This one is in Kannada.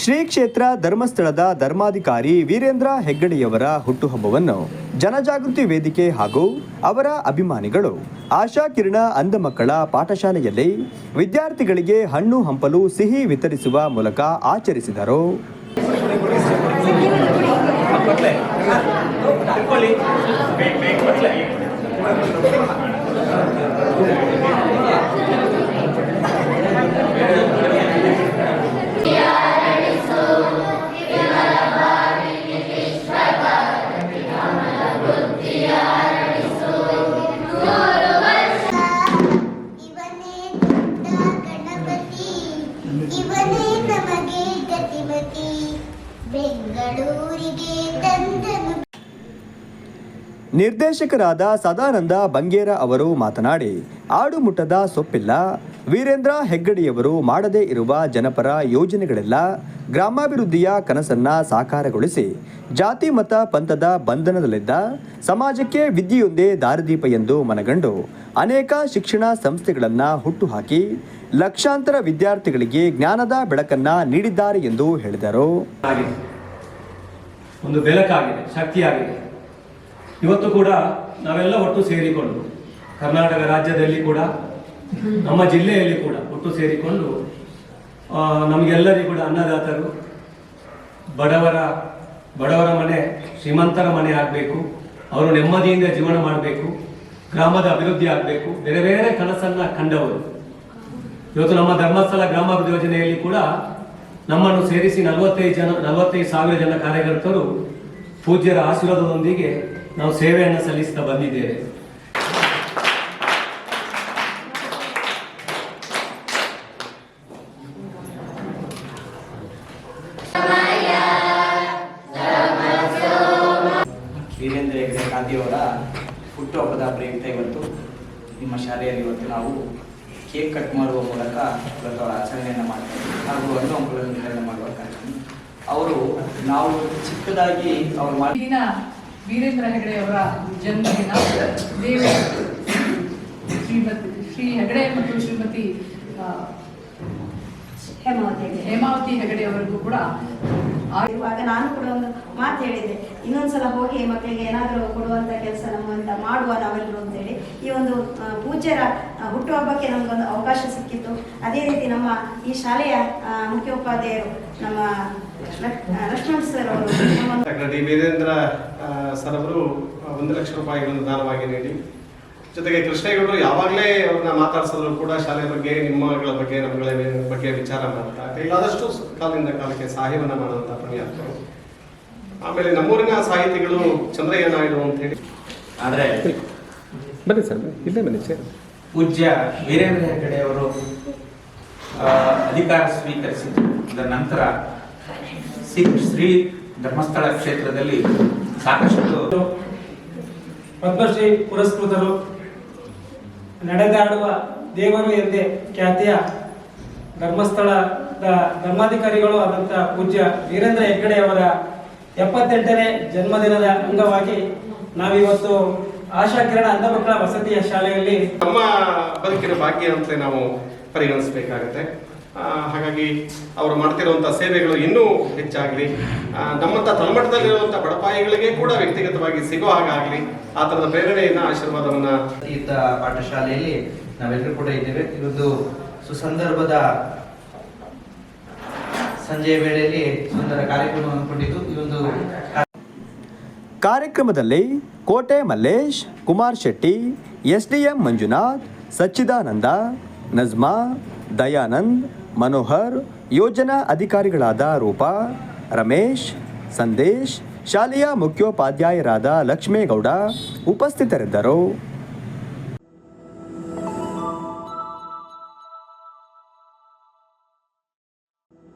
ಶ್ರೀ ಕ್ಷೇತ್ರ ಧರ್ಮಸ್ಥಳದ ಧರ್ಮಾಧಿಕಾರಿ ವೀರೇಂದ್ರ ಹೆಗ್ಗಡೆಯವರ ಹುಟ್ಟುಹಬ್ಬವನ್ನು ಜನಜಾಗೃತಿ ವೇದಿಕೆ ಹಾಗೂ ಅವರ ಅಭಿಮಾನಿಗಳು ಆಶಾ ಕಿರಣ ಅಂಧ ಮಕ್ಕಳ ಪಾಠಶಾಲೆಯಲ್ಲಿ ವಿದ್ಯಾರ್ಥಿಗಳಿಗೆ ಹಣ್ಣು ಹಂಪಲು ಸಿಹಿ ವಿತರಿಸುವ ಮೂಲಕ ಆಚರಿಸಿದರು. ನಿರ್ದೇಶಕರಾದ ಸದಾನಂದ ಬಂಗೇರ ಅವರು ಮಾತನಾಡಿ ಆಡುಮುಟ್ಟದ ಸೊಪ್ಪಿಲ್ಲ. ವೀರೇಂದ್ರ ಹೆಗ್ಗಡೆಯವರು ಮಾಡದೇ ಇರುವ ಜನಪರ ಯೋಜನೆಗಳೆಲ್ಲ ಗ್ರಾಮಾಭಿವೃದ್ಧಿಯ ಕನಸನ್ನ ಸಾಕಾರಗೊಳಿಸಿ, ಜಾತಿ ಮತ ಪಂಥದ ಬಂಧನದಲ್ಲಿದ್ದ ಸಮಾಜಕ್ಕೆ ವಿದ್ಯೆಯೊಂದೇ ದಾರಿದೀಪ ಎಂದು ಮನಗಂಡು, ಅನೇಕ ಶಿಕ್ಷಣ ಸಂಸ್ಥೆಗಳನ್ನ ಹುಟ್ಟುಹಾಕಿ ಲಕ್ಷಾಂತರ ವಿದ್ಯಾರ್ಥಿಗಳಿಗೆ ಜ್ಞಾನದ ಬೆಳಕನ್ನ ನೀಡಿದ್ದಾರೆ ಎಂದು ಹೇಳಿದರು. ಒಂದು ಬೆಳಕಾಗಿದೆ, ಶಕ್ತಿಯಾಗಿದೆ. ಇವತ್ತು ಕೂಡ ನಾವೆಲ್ಲ ಒಟ್ಟು ಸೇರಿಕೊಂಡು ಕರ್ನಾಟಕ ರಾಜ್ಯದಲ್ಲಿ ಕೂಡ, ನಮ್ಮ ಜಿಲ್ಲೆಯಲ್ಲಿ ಕೂಡ ಒಟ್ಟು ಸೇರಿಕೊಂಡು ನಮಗೆಲ್ಲರಿಗೂ ಕೂಡ ಅನ್ನದಾತರು, ಬಡವರ ಬಡವರ ಮನೆ, ಶ್ರೀಮಂತರ ಮನೆ ಆಗಬೇಕು, ಅವರು ನೆಮ್ಮದಿಯಿಂದ ಜೀವನ ಮಾಡಬೇಕು, ಗ್ರಾಮದ ಅಭಿವೃದ್ಧಿ ಆಗಬೇಕು, ಬೇರೆ ಬೇರೆ ಕನಸನ್ನು ಕಂಡವರು. ಇವತ್ತು ನಮ್ಮ ಧರ್ಮಸ್ಥಳ ಗ್ರಾಮಾಭಿವೃದ್ಧಿ ಯೋಜನೆಯಲ್ಲಿ ಕೂಡ ನಮ್ಮನ್ನು ಸೇರಿಸಿ ನಲವತ್ತೈದು ಜನ, ನಲವತ್ತೈದು ಸಾವಿರ ಜನ ಕಾರ್ಯಕರ್ತರು ಪೂಜ್ಯರ ಆಶೀರ್ವಾದದೊಂದಿಗೆ ನಾವು ಸೇವೆಯನ್ನು ಸಲ್ಲಿಸ್ತಾ ಬಂದಿದ್ದೇವೆ. ವೀರೇಂದ್ರ ಹೆಗ್ಡೆ ಗಾಂಧಿಯವರ ಹುಟ್ಟುಹಬ್ಬದ ಪ್ರಯುಕ್ತ ಇವತ್ತು ನಿಮ್ಮ ಶಾಲೆಯಲ್ಲಿ ಇವತ್ತು ನಾವು ಕೇಕ್ ಕಟ್ ಮಾಡುವ ಮೂಲಕ ಇವತ್ತು ಅವರ ಆಚರಣೆಯನ್ನು ಮಾಡ್ತೇವೆ ಹಾಗೂ ಹಣ್ಣು ಹಂಪಲನ್ನು ಮಾಡುವ ಕಾರ್ಯಕ್ರಮ. ಅವರು ನಾವು ಚಿಕ್ಕದಾಗಿ ಅವರು ಮಾಡಿ ವೀರೇಂದ್ರ ಹೆಗಡೆ ಅವರ ಜನ್ಮದಿನ. ದೇವಿ ಶ್ರೀಮತಿ ಶ್ರೀ ಹೆಗಡೆ ಮತ್ತು ಶ್ರೀಮತಿ ಹೇಮಾವತಿ. ಹೇಮಾವತಿ ಹೆಗಡೆಯವರಿಗೂ ಕೂಡ ಇರುವಾಗ ನಾನು ಕೂಡ ಒಂದು ಮಾತು ಹೇಳಿದೆ ಇನ್ನೊಂದ್ಸಲ ಹೋಗಿ ಮಕ್ಕಳಿಗೆ ಏನಾದರೂ ಕೊಡುವಂಥ ಕೆಲಸ ನಮ್ಮಿಂದ ಮಾಡುವ ನಾವೆಲ್ಲರೂ ಅಂತೇಳಿ. ಈ ಒಂದು ಪೂಜ್ಯರ ಹುಟ್ಟುಹಬ್ಬಕ್ಕೆ ನಮಗೊಂದು ಅವಕಾಶ ಸಿಕ್ಕಿತ್ತು. ಅದೇ ರೀತಿ ನಮ್ಮ ಈ ಶಾಲೆಯ ಮುಖ್ಯೋಪಾಧ್ಯಾಯರು, ನಮ್ಮ ಡಿ ವೀರೇಂದ್ರ ಸರ್ ಅವರು ಒಂದು ಲಕ್ಷ ರೂಪಾಯಿಗಳನ್ನು ದಾನವಾಗಿ ನೀಡಿ. ಜೊತೆಗೆ ಕೃಷ್ಣೇಗೌಡರು ಯಾವಾಗಲೇ ಅವ್ರನ್ನ ಮಾತಾಡ್ಸಿದ್ರು ಕೂಡ ಶಾಲೆ ಬಗ್ಗೆ ನಿಮ್ಮಗಳ ಬಗ್ಗೆ ನಮ್ಮಗಳ ಬಗ್ಗೆ ವಿಚಾರ ಮಾಡ್ತಾ ಇಲ್ಲಾದಷ್ಟು ಕಾಲದಿಂದ ಕಾಲಕ್ಕೆ ಸಹಾಯವನ್ನ ಮಾಡುವಂತ ಪುಣ್ಯಾತ್ಮರು ಆಮೇಲೆ ನಮ್ಮೂರಿನ ಸಾಹಿತಿಗಳು ಚಂದ್ರಯ್ಯ ನಾಯ್ಡು ಅಂತ ಹೇಳಿ. ಆದರೆ ಬನ್ನಿ ಸರ್ ಇಲ್ಲೇ ಬನ್ನಿ ಸರ್ ಪೂಜ್ಯ ವೀರೇಂದ್ರ ಹೆಗಡೆ ಅವರು ಆ, ಅಧಿಕಾರ ಸ್ವೀಕರಿಸಿದ ನಂತರ ಸಿ- ಶ್ರೀ ಧರ್ಮಸ್ಥಳ ಕ್ಷೇತ್ರದಲ್ಲಿ ಸಾಕಷ್ಟು ಪದ್ಮಶ್ರೀ ಪುರಸ್ಕೃತರು ನಡೆದಾಡುವ ದೇವರು ಎಂದೇ ಖ್ಯಾತಿಯ ಧರ್ಮಸ್ಥಳದ ಧರ್ಮಾಧಿಕಾರಿಗಳು ಆದಂಥ ಪೂಜ್ಯ ವೀರೇಂದ್ರ ಹೆಗ್ಗಡೆ ಅವರ ಎಪ್ಪತ್ತೆಂಟನೇ ಜನ್ಮದಿನದ ಅಂಗವಾಗಿ ನಾವಿವತ್ತು ಆಶಾ ಕಿರಣ ಅಂಧ ಮಕ್ಕಳ ವಸತಿಯ ಶಾಲೆಯಲ್ಲಿ ನಮ್ಮ ಬದುಕಿನ ಭಾಗ್ಯ ಅಂತ ನಾವು ಪರಿಗಣಿಸಬೇಕಾಗತ್ತೆ. ಹಾಗಾಗಿ ಅವರು ಮಾಡ್ತಿರುವಂಥ ಸೇವೆಗಳು ಇನ್ನೂ ಹೆಚ್ಚಾಗಲಿ. ನಮ್ಮಂಥ ತಳಮಟ್ಟದಲ್ಲಿರುವಂಥ ಬಡಪಾಯಿಗಳಿಗೆ ಕೂಡ ವ್ಯಕ್ತಿಗತವಾಗಿ ಸಿಗೋ ಹಾಗಾಗಲಿ. ಆ ಥರದ ಪ್ರೇರಣೆಯನ್ನ ಆಶೀರ್ವಾದವನ್ನ ಈತ ಪಾಠಶಾಲೆಯಲ್ಲಿ ನಾವೆಲ್ಲರೂ ಕೂಡ ಇದ್ದೇವೆ. ಇದೊಂದು ಸುಸಂದರ್ಭದ ಸಂಜೆಯ ವೇಳೆಯಲ್ಲಿ ಸುಂದರ ಕಾರ್ಯಕ್ರಮವನ್ನು ಕೊಟ್ಟಿದ್ದು ಈ ಒಂದು ಕಾರ್ಯಕ್ರಮದಲ್ಲಿ Kote Mallesh Kumar Shetty S D M Manjunath Sachchidananda Najma Dayanand Manohar ಯೋಜನಾ ಅಧಿಕಾರಿಗಳಾದ ರೂಪಾ ರಮೇಶ್ ಸಂದೇಶ್ ಶಾಲೆಯ ಮುಖ್ಯೋಪಾಧ್ಯಾಯರಾದ ಲಕ್ಷ್ಮೇಗೌಡ ಉಪಸ್ಥಿತರಿದ್ದರು.